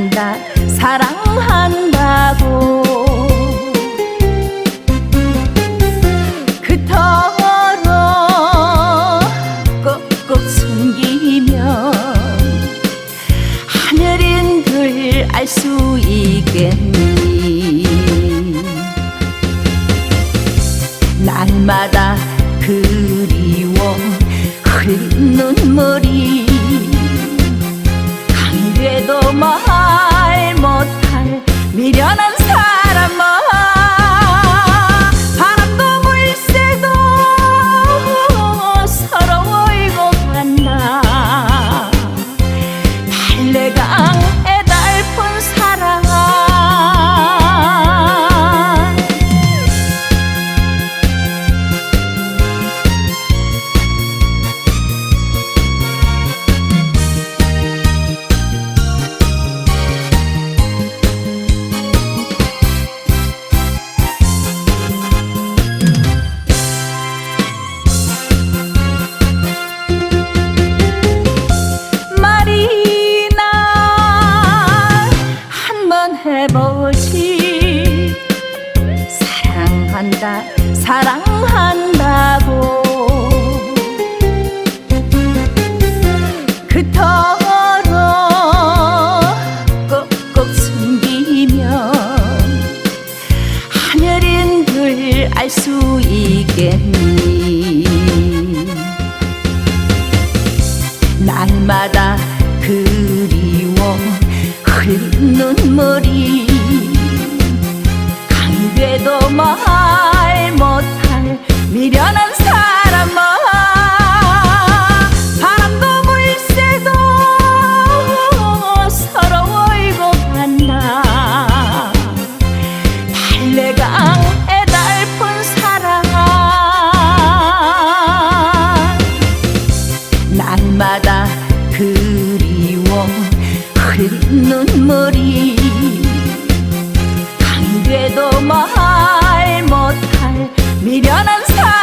한다 사랑한다고. 그토록 꼭꼭 숨기면 하늘인들 알수 있겠니? 날마다 그리워 흐린 눈물이 사랑한다 사랑한다고. 그토록 꼭꼭 숨기면 하늘인들 알수 있겠니? 날마다 그리워 흘린 눈물이 눈물이 강돼도 말 못할 미련한 사람